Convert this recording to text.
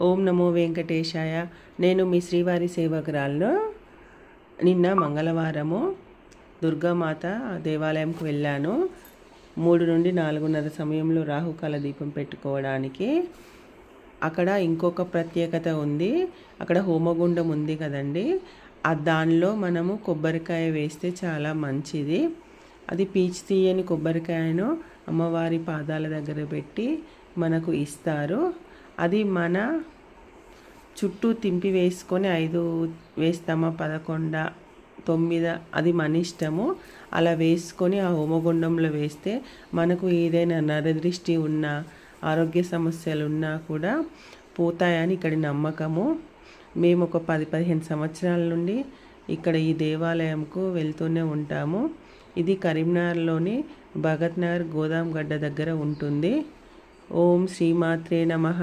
ఓం నమో వెంకటేశాయ. నేను మీ శ్రీవారి సేవకురాలను. నిన్న మంగళవారము దుర్గామాత దేవాలయంకు వెళ్ళాను. మూడు నుండి నాలుగున్నర సమయంలో రాహుకాల దీపం పెట్టుకోవడానికి. అక్కడ ఇంకొక ప్రత్యేకత ఉంది. అక్కడ హోమగుండం ఉంది కదండి. ఆ దానిలో మనము కొబ్బరికాయ వేస్తే చాలా మంచిది. అది పీచు తీయని కొబ్బరికాయను అమ్మవారి పాదాల దగ్గర పెట్టి మనకు ఇస్తారు. అది మన చుట్టూ తింపి వేసుకొని ఐదు వేస్తామా పదకొండ తొమ్మిద అది మన ఇష్టము. అలా వేసుకొని ఆ హోమగుండంలో వేస్తే మనకు ఏదైనా నరదృష్టి ఉన్నా ఆరోగ్య సమస్యలు ఉన్నా కూడా పోతాయని ఇక్కడి నమ్మకము. మేము ఒక పది పదిహేను సంవత్సరాల నుండి ఇక్కడ ఈ దేవాలయంకు వెళ్తూనే ఉంటాము. ఇది కరీంనగర్లోని భగత్ నగర్ గోదాం గడ్డ దగ్గర ఉంటుంది. ఓం శ్రీమాత్రే నమః.